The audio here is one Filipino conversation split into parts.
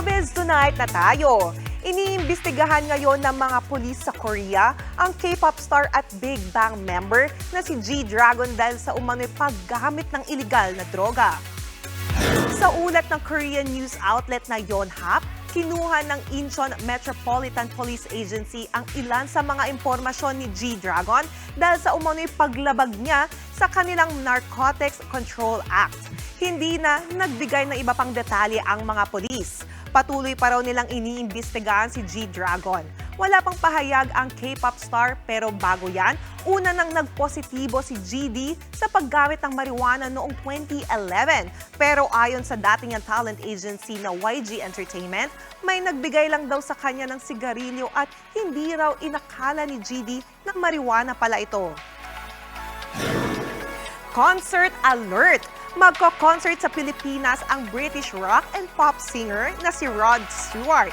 Showbiz Tonight na tayo. Iniimbestigahan ngayon ng mga pulis sa Korea ang K-pop star at Big Bang member na si G-Dragon dahil sa umano'y paggamit ng iligal na droga. Sa ulat ng Korean news outlet na Yonhap, kinuha ng Incheon Metropolitan Police Agency ang ilan sa mga impormasyon ni G-Dragon dahil sa umano'y paglabag niya sa kanilang Narcotics Control Act. Hindi na nagbigay ng iba pang detalye ang mga polis. Patuloy pa raw nilang iniimbestigahan si G-Dragon. Wala pang pahayag ang K-pop star pero bago yan, una nang nagpositibo si GD sa paggamit ng marijuana noong 2011. Pero ayon sa dating niyang talent agency na YG Entertainment, may nagbigay lang daw sa kanya ng sigarilyo at hindi raw inakala ni GD na marijuana pala ito. Concert alert! Magko-concert sa Pilipinas ang British rock and pop singer na si Rod Stewart.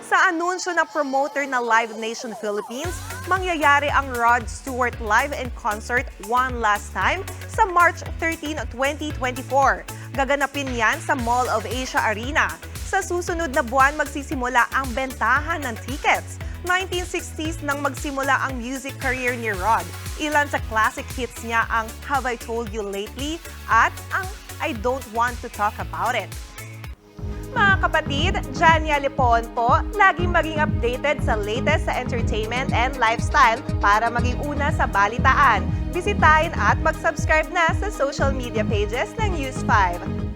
Sa anunsyo ng promoter na Live Nation Philippines, mangyayari ang Rod Stewart Live and Concert One Last Time sa March 13, 2024. Gaganapin yan sa Mall of Asia Arena. Sa susunod na buwan, magsisimula ang bentahan ng tickets. 1960s nang magsimula ang music career ni Rod. Ilan sa classic hits niya ang Have I Told You Lately at ang I Don't Want to Talk About It. Mga kapatid, Jania Lipon po, laging maging updated sa latest sa entertainment and lifestyle para maging una sa balitaan. Bisitahin at mag-subscribe na sa social media pages ng News 5.